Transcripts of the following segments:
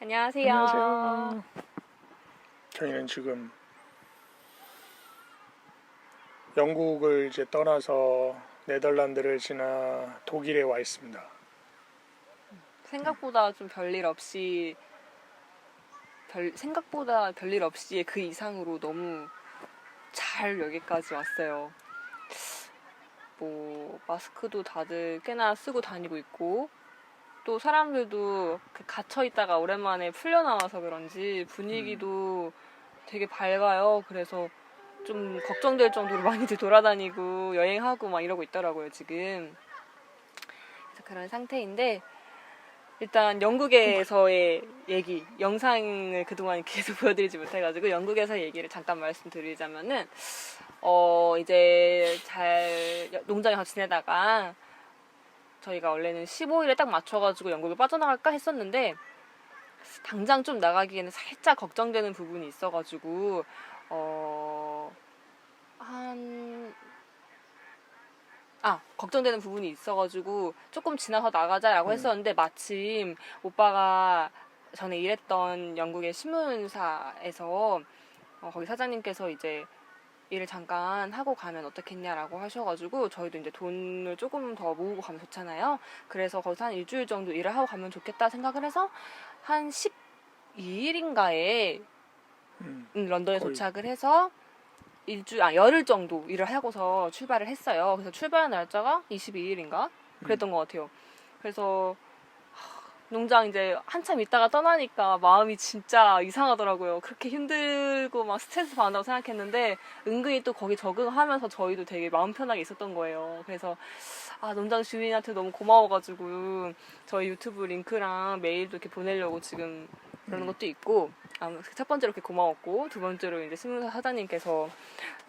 안녕하세요. 안녕하세요. 저희는 지금 영국을 이제 떠나서 네덜란드를 지나 독일에 와 있습니다. 생각보다 좀 별일 없이 별 생각보다 별일 없이 그 이상으로 너무 잘 여기까지 왔어요. 뭐 마스크도 다들 꽤나 쓰고 다니고 있고 또 사람들도 그 갇혀 있다가 오랜만에 풀려 나와서 그런지 분위기도 되게 밝아요. 그래서 좀 걱정될 정도로 많이들 돌아다니고 여행하고 막 이러고 있더라고요, 지금. 그래서 그런 상태인데 일단 영국에서의 얘기 영상을 그동안 계속 보여드리지 못해가지고 영국에서 얘기를 잠깐 말씀드리자면은 어 이제 잘 농장에 서 지내다가 저희가 원래는 15일에 딱 맞춰가지고 영국을 빠져나갈까 했었는데 당장 좀 나가기에는 살짝 걱정되는 부분이 있어가지고 어 한 아 걱정되는 부분이 있어가지고 조금 지나서 나가자라고 음. 했었는데 마침 오빠가 전에 일했던 영국의 신문사에서 어, 거기 사장님께서 이제 일을 잠깐 하고 가면 어떻겠냐라고 하셔가지고 저희도 이제 돈을 조금 더 모으고 가면 좋잖아요. 그래서 거기서 한 일주일 정도 일을 하고 가면 좋겠다 생각을 해서 한 12일인가에 음, 음, 런던에 거의. 도착을 해서 일주 아 열흘 정도 일을 하고서 출발을 했어요. 그래서 출발 날짜가 22일인가 그랬던 것 같아요. 그래서 하, 농장 이제 한참 있다가 떠나니까 마음이 진짜 이상하더라고요. 그렇게 힘들고 막 스트레스 받는다고 생각했는데 은근히 또 거기 적응하면서 저희도 되게 마음 편하게 있었던 거예요. 그래서 아 농장 주인한테 너무 고마워가지고 저희 유튜브 링크랑 메일도 이렇게 보내려고 지금 그러는 음. 것도 있고 아, 첫 번째로 이렇게 고마웠고 두 번째로 이제 신문사 사장님께서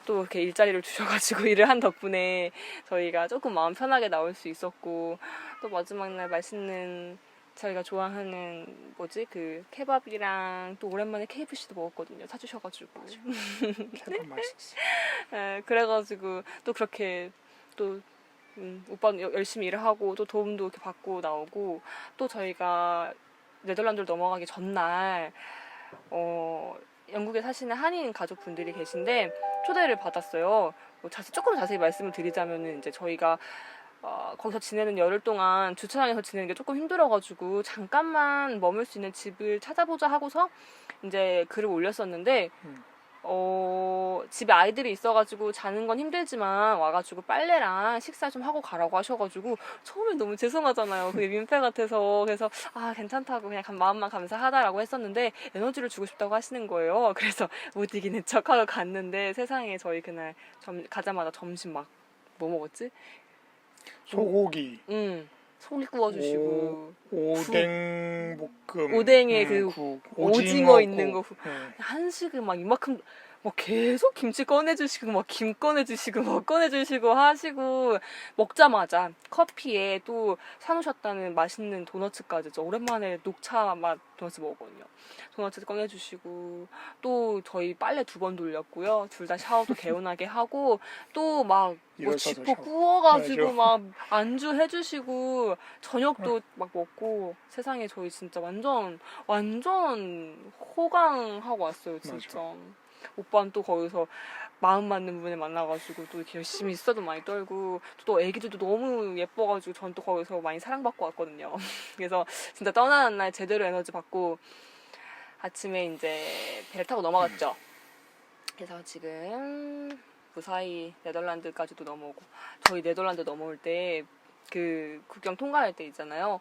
또 이렇게 일자리를 주셔가지고 일을 한 덕분에 저희가 조금 마음 편하게 나올 수 있었고 또 마지막 날 맛있는 저희가 좋아하는 뭐지 그 케밥이랑 또 오랜만에 KFC도 먹었거든요 사주셔가지고 제가 맛있었어. 예, 그래가지고 또 그렇게 또 음, 오빠는 여- 열심히 일을 하고 또 도움도 이렇게 받고 나오고 또 저희가 네덜란드를 넘어가기 전날 어, 영국에 사시는 한인 가족분들이 계신데 초대를 받았어요. 뭐 자세, 조금 자세히 말씀을 드리자면은 이제 저희가 어, 거기서 지내는 열흘 동안 주차장에서 지내는 게 조금 힘들어가지고 잠깐만 머물 수 있는 집을 찾아보자 하고서 이제 글을 올렸었는데 음. 어, 집에 아이들이 있어가지고 자는 건 힘들지만 와가지고 빨래랑 식사 좀 하고 가라고 하셔가지고 처음엔 너무 죄송하잖아요. 그게 민폐 같아서 그래서 아 괜찮다고 그냥 감- 마음만 감사하다라고 했었는데 에너지를 주고 싶다고 하시는 거예요. 그래서 못 이기는 척 하고 갔는데 세상에 저희 그날 점, 가자마자 점심 막 뭐 먹었지? 소고기, 음 소고기 구워주시고. 오뎅 볶음, 오뎅에 그 국, 오징어 있는 거 국. 네. 한식을 막 이만큼 막 계속 김치 꺼내주시고 막 김 꺼내주시고 뭐 꺼내주시고 하시고 먹자마자 커피에 또 사놓으셨다는 맛있는 도너츠까지 저 오랜만에 녹차 맛 도너츠 먹었거든요. 도너츠 꺼내주시고 또 저희 빨래 두 번 돌렸고요. 둘 다 샤워도 개운하게 하고 또 막 뭐 지퍼. 구워가지고 맞아. 막 안주 해주시고 저녁도 막 먹고 세상에 저희 진짜 완전 완전 호강하고 왔어요 진짜 오빠는 또 거기서 마음 맞는 분을 만나가지고 또 이렇게 열심히 있어도 많이 떨고 또 애기들도 너무 예뻐가지고 전 또 거기서 많이 사랑받고 왔거든요 그래서 진짜 떠나는 날 제대로 에너지 받고 아침에 이제 배를 타고 넘어갔죠 그래서 지금 무사히 네덜란드까지도 넘어오고 저희 네덜란드 넘어올 때 그 국경 통과할 때 있잖아요.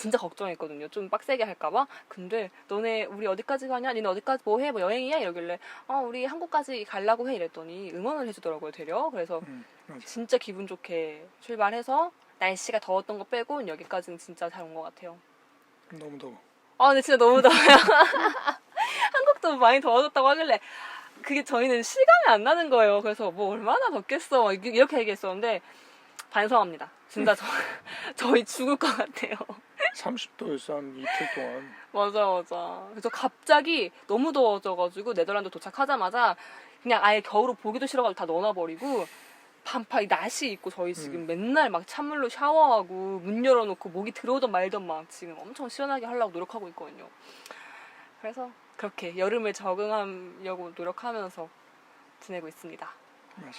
진짜 걱정했거든요. 좀 빡세게 할까봐. 근데 너네 우리 어디까지 가냐? 니네 어디까지 뭐 해? 뭐 여행이야? 이러길래 어 우리 한국까지 가려고 해 이랬더니 응원을 해주더라고요. 되려. 그래서 음. 진짜 기분 좋게 출발해서 날씨가 더웠던 거 빼고 여기까지는 진짜 잘 온 것 같아요. 너무 더워. 아, 근데 진짜 너무 더워요. 한국도 많이 더워졌다고 하길래 그게 저희는 실감이 안 나는 거예요. 그래서 뭐 얼마나 덥겠어 이렇게 얘기했었는데 반성합니다. 진짜 저, 저희 죽을 것 같아요. 30도였어 한 이틀 동안. 맞아 맞아. 그래서 갑자기 너무 더워져가지고 네덜란드 도착하자마자 그냥 아예 겨울옷 보기도 싫어가지고 다 넣어놔버리고 반팔 나시 입고 저희 지금 음. 맨날 막 찬물로 샤워하고 문 열어놓고 목이 들어오던 말던 막 지금 엄청 시원하게 하려고 노력하고 있거든요. 그래서 그렇게 여름에 적응하려고 노력하면서 지내고 있습니다. 맞아.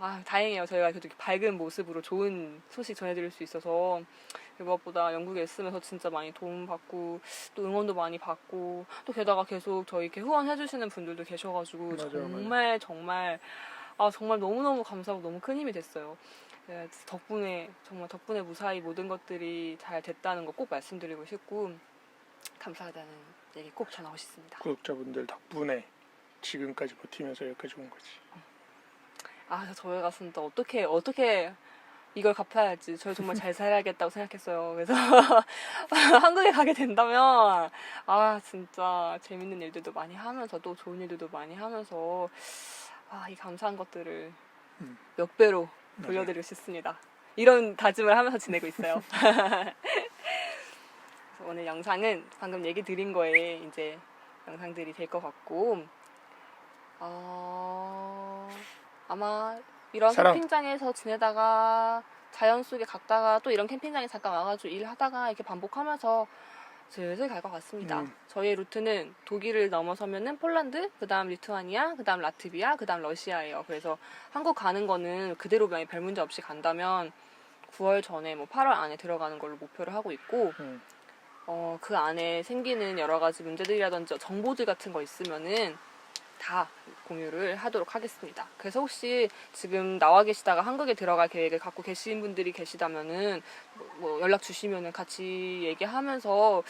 아, 다행이에요. 저희가 그래도 밝은 모습으로 좋은 소식 전해드릴 수 있어서 무엇보다 영국에 있으면서 진짜 많이 도움받고 또 응원도 많이 받고 또 게다가 계속 저희 이렇게 후원해주시는 분들도 계셔가지고 맞아요, 정말 정말 아 정말 너무너무 감사하고 너무 큰 힘이 됐어요. 네, 덕분에 정말 덕분에 무사히 모든 것들이 잘 됐다는 거 꼭 말씀드리고 싶고 감사하다는 얘기 꼭 전하고 싶습니다. 구독자분들 덕분에 지금까지 버티면서 여기까지 온 거지. 아, 저희가 진짜 어떻게 어떻게 이걸 갚아야 할지 저희 정말 잘 살아야겠다고 생각했어요. 그래서 한국에 가게 된다면 아 진짜 재밌는 일들도 많이 하면서 또 좋은 일들도 많이 하면서 아, 이 감사한 것들을 음. 몇 배로 맞아요. 돌려드리고 싶습니다. 이런 다짐을 하면서 지내고 있어요. 그래서 오늘 영상은 방금 얘기 드린 거에 이제 영상들이 될 것 같고 어, 아마 이런 사랑. 캠핑장에서 지내다가 자연 속에 갔다가 또 이런 캠핑장에 잠깐 와가지고 일하다가 이렇게 반복하면서 슬슬 갈 것 같습니다. 음. 저희의 루트는 독일을 넘어서면은 폴란드, 그 다음 리투아니아, 그 다음 라트비아, 그 다음 러시아예요. 그래서 한국 가는 거는 그대로 만약 별 문제 없이 간다면 9월 전에 뭐 8월 안에 들어가는 걸로 목표를 하고 있고 음. 어, 그 안에 생기는 여러 가지 문제들이라든지 정보들 같은 거 있으면은 다 공유를 하도록 하겠습니다. 그래서 혹시 지금 나와 계시다가 한국에 들어갈 계획을 갖고 계신 분들이 계시다면은 뭐, 뭐 연락 주시면은 같이 얘기하면서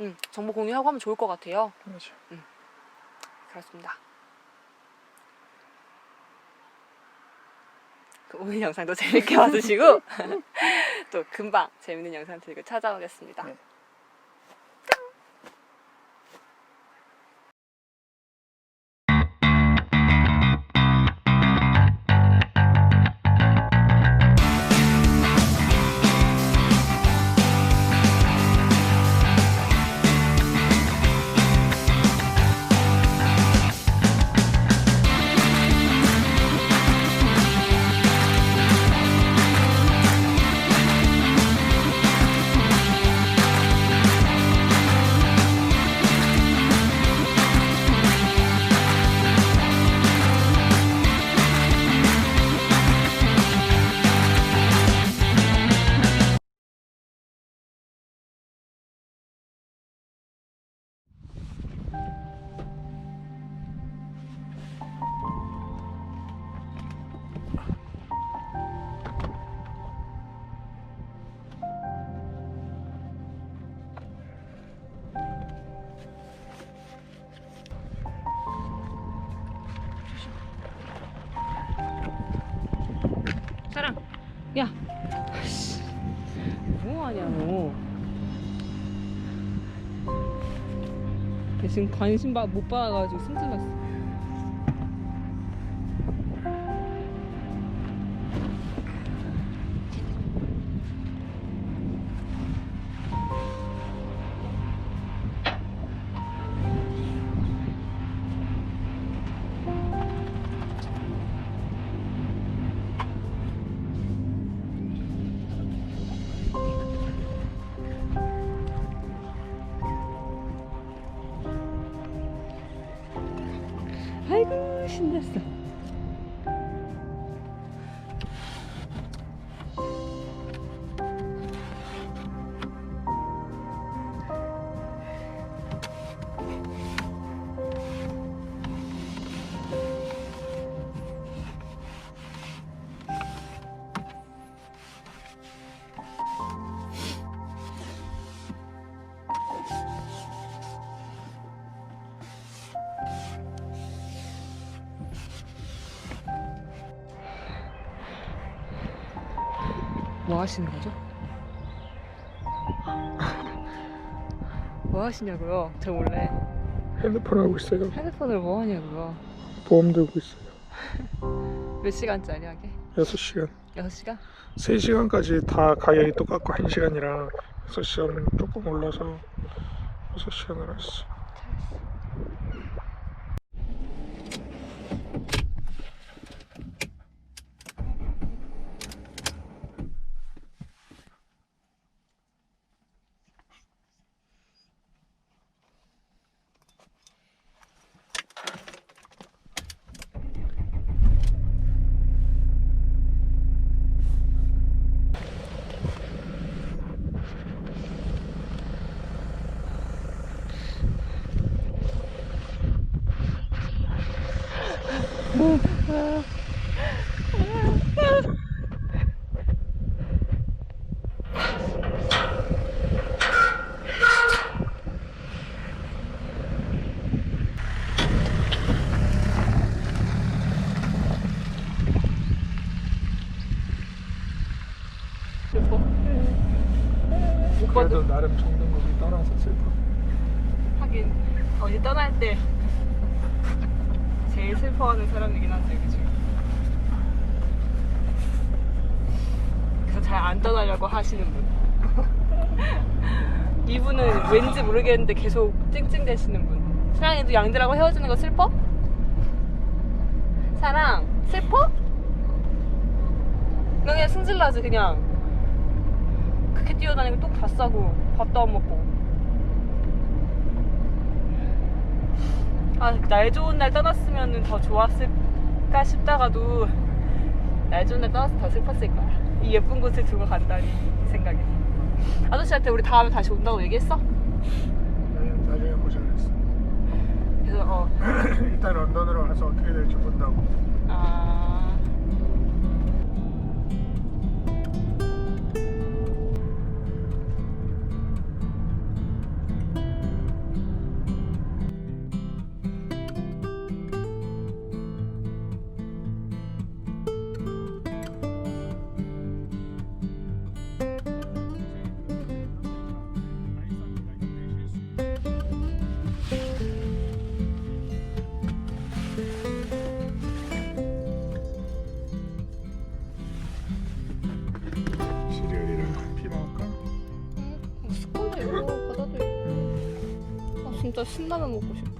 음, 정보 공유하고 하면 좋을 것 같아요. 맞아. 그렇습니다. 그 오늘 영상도 재밌게 봐주시고 또 금방 재밌는 영상 들고 찾아오겠습니다. 네. 야, 뭐 하냐고. 걔 지금 관심 바- 못 받아가지고 승질났어. 아이고 신났어. 하시는 거죠? 뭐 하시냐고요? 저 몰래 핸드폰 하고 있어요. 핸드폰을 뭐 하냐고요? 보험 들고 있어요. 몇 시간짜리 하게? 6시간. 6시간? 3시간까지 다 가격이 똑같고 1시간이랑 6시간 조금 올라서 6시간을 했어. 그래도 나름 정동국이 떠나서 슬퍼. 하긴 어디 떠날 때 제일 슬퍼하는 사람이긴 하지 그치? 그래서 잘 안 떠나려고 하시는 분 이분은 왠지 모르겠는데 계속 찡찡대시는 분 사랑이도 양들하고 헤어지는 거 슬퍼? 사랑 슬퍼? 너 그냥 승질나지 그냥 그렇게 뛰어다니고 똥 다 싸고 밥도 안 먹고 아, 날 좋은 날 떠났으면 더 좋았을까 싶다가도 날 좋은 날 떠나서 더 슬펐을 거야. 이 예쁜 곳을 두고 간다니 이 생각이. 아저씨한테 우리 다음에 다시 온다고 얘기했어? 네, 나중에 보자 그랬어. 그래서 어, 일단 런던으로 가서 어떻게 될지 본다고. 진짜 신라면 먹고 싶어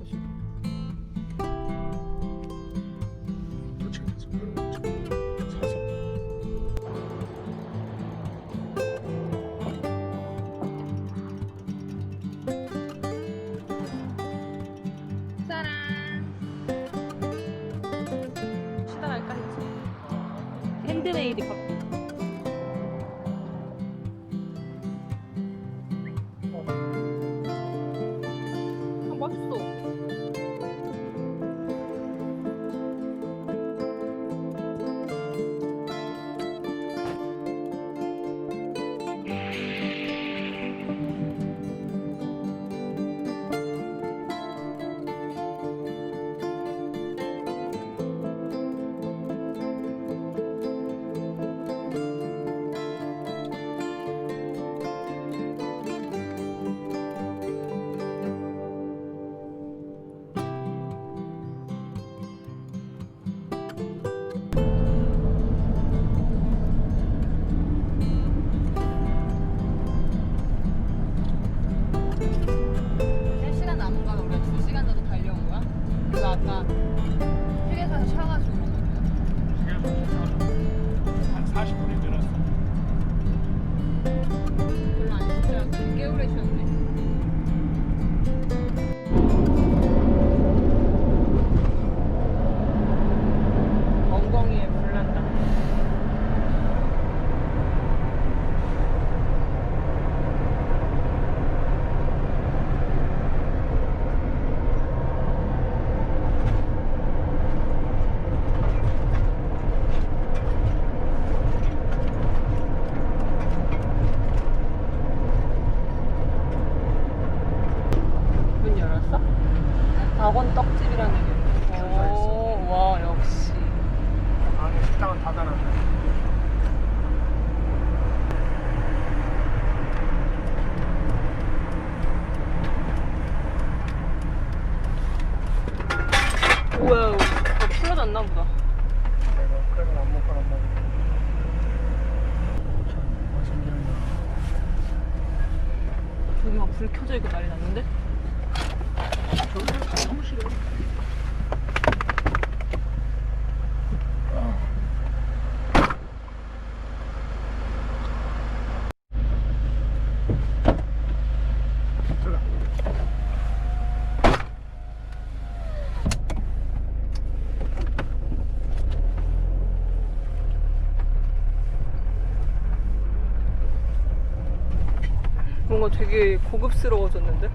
뭔가 되게 고급스러워졌는데?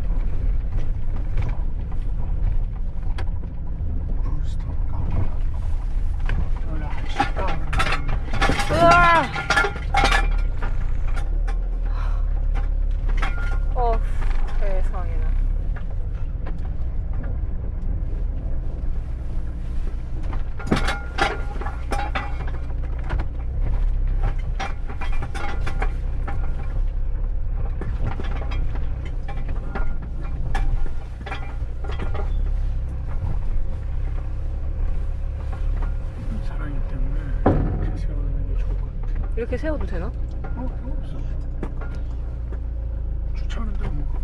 부스터 카페. 원래 식당. 으아! 어, 세상에나. 이렇게 세워도 되나? 어, 상관없어. 주차하는데 뭐.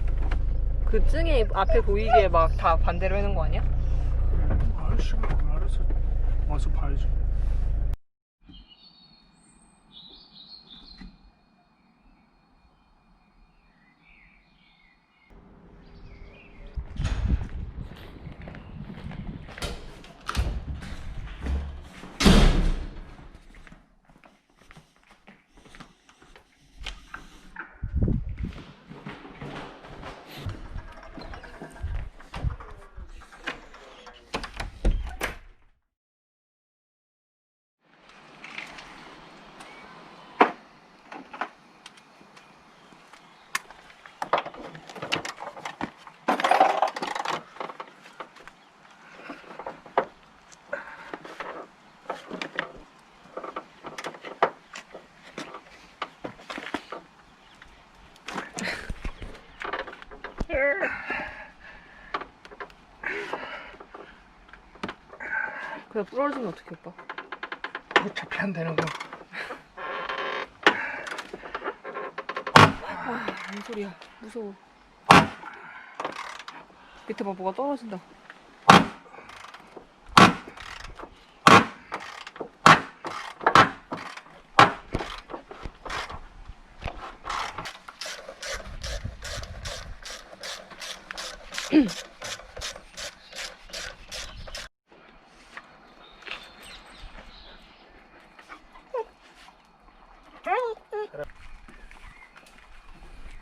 그 증이 앞에 보이게 막 다 반대로 해놓은 거 아니야? 아저씨가 알아서 와서 봐야지. 그냥 부러지면 어떡해 오빠? 어차피 안 되는 거. 뭔 소리야 무서워 밑에 봐 뭐가 떨어진다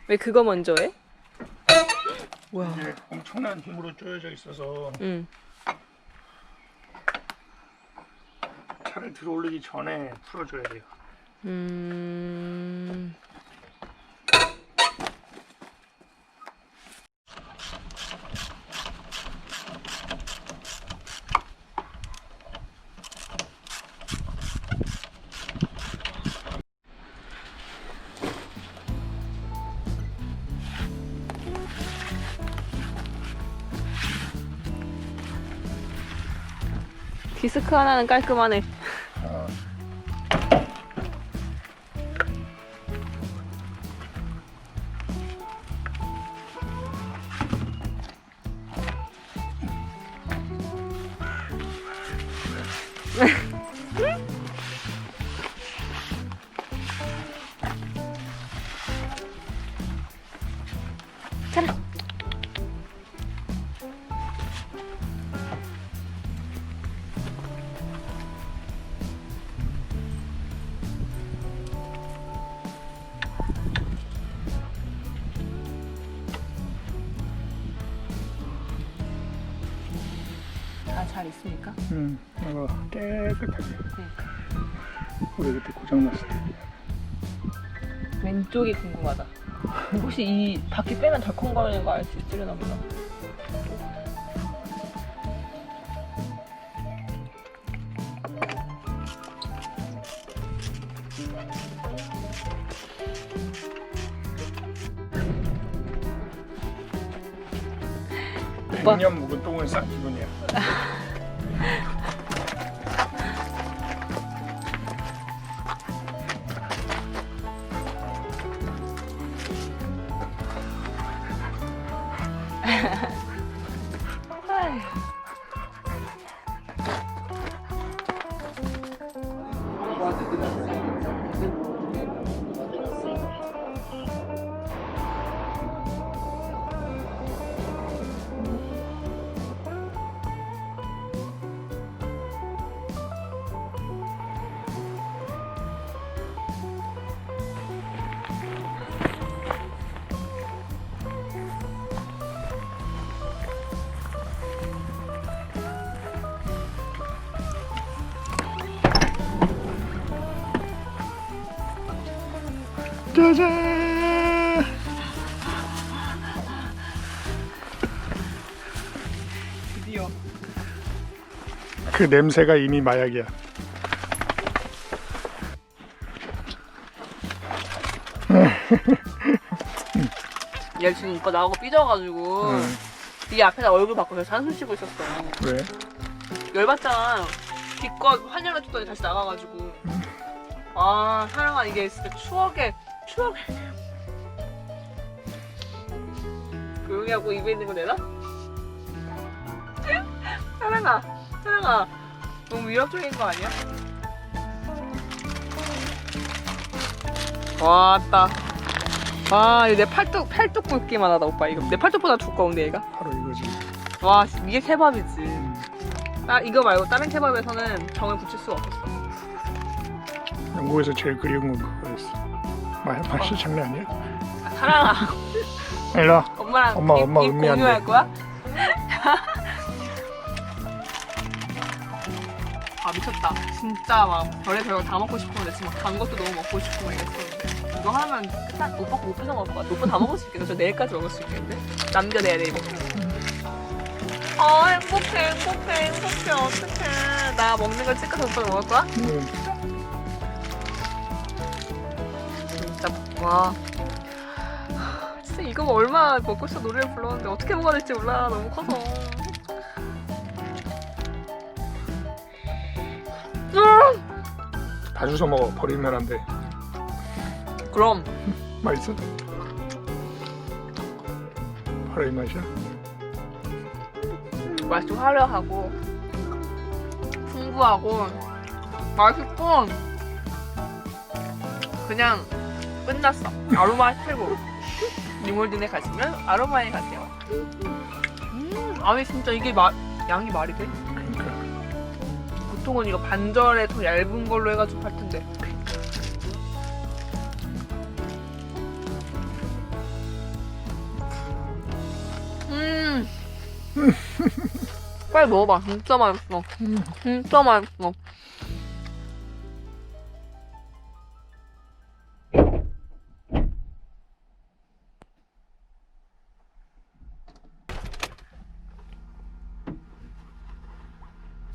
왜 그거 먼저 해? 뭐야 이게 엄청난 힘으로 쪼여져 있어서 응 차를 들어 올리기 전에 풀어줘야 돼요. 음... 디스크 하나는 깔끔하네. 어, 왼쪽이 궁금하다. 혹시 이 바퀴 빼면 덜컹거리는 거 알 수 있으려나 보다. 오빠. 100년 묵은 똥을 싼 기분이야. 짜잔! 드디어. 그 냄새가 이미 마약이야. 얘 지금 오빠 나하고 삐져가지고 응. 이 앞에다 얼굴 바꿔 그래서 한숨 쉬고 있었어. 왜? 열받잖아. 기껏 환영해줬더니 다시 나가가지고. 아 사랑아 이게 진짜 추억의 추억의 조용히 하고 입에 있는 거 내놔? 사랑아 사랑아 너무 위협적인 거 아니야? 왔다 와 이거 내 팔뚝 팔뚝 굵기만 하다 오빠 이거 내 팔뚝보다 두꺼운데 얘가 바로 이거지. 와 이게 케밥이지 음. 아, 이거 말고 다른 케밥에서는 정을 붙일 수가 없었어 영국에서 제일 그리운 건 그거였어. 맛 맛이 장난 아니야. 아, 사랑아 일로 와. 엄마랑 엄마, 입, 엄마 입 음미한대. 공유할 거야? 아 미쳤다 진짜 막 별의별 거다 먹고 싶었는데 지금 단 것도 너무 먹고 싶고 막 이랬었는데 이거 하면 끝날 오빠 못 뺏어 먹을 것 같아 오빠 다 먹을 수 있겠네 저 내일까지 먹을 수 있겠는데 남겨내야 돼 이거 아 행복해 행복해 행복해 어떡해 나 먹는 걸 찍어서 오빠 먹을 거야? 음. 와 진짜 이거 얼마 먹고 싶어 노래를 불렀는데 어떻게 먹어야 될지 몰라 너무 커서 다 주워 먹어. 버리면 안 돼. 그럼 맛있어? 바로 이 맛이야. 맛이 좀 화려하고 풍부하고 맛있고 그냥 끝났어 아로마 최고 리몰딘에 가시면 아로마에 가세요 음 아니 진짜 이게 마, 양이 말이 돼? 그러니까 보통은 이거 반절에 더 얇은 걸로 해가지고 팔 텐데. 음. 빨리 먹어봐. 진짜 맛있어. 음. 진짜 맛있어.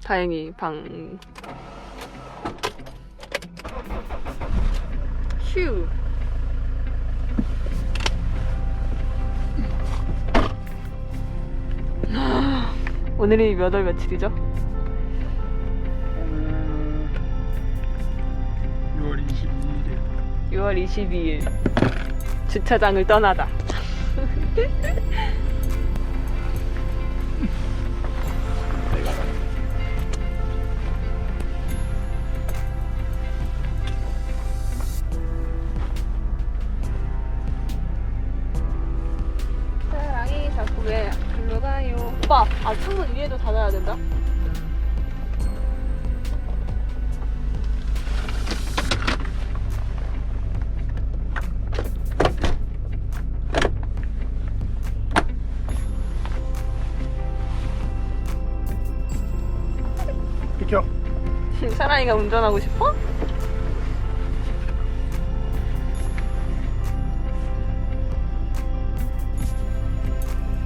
다행히 방 휴 오늘이 몇 월 며칠이죠? 오늘 6월 22일이야. 6월 22일 주차장을 떠나다 사랑이가 운전하고 싶어?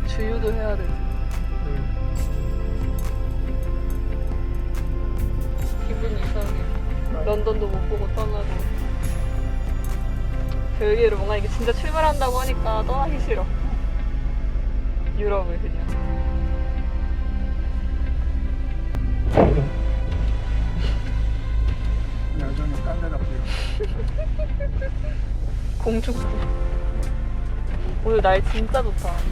주유도 해야 되지. 음. 기분이 이상해. 런던도 못 보고 떠나고. 별개로 뭔가 이게 진짜 출발한다고 하니까 떠나기 싫어. 유럽을 그냥. 날 진짜 좋다.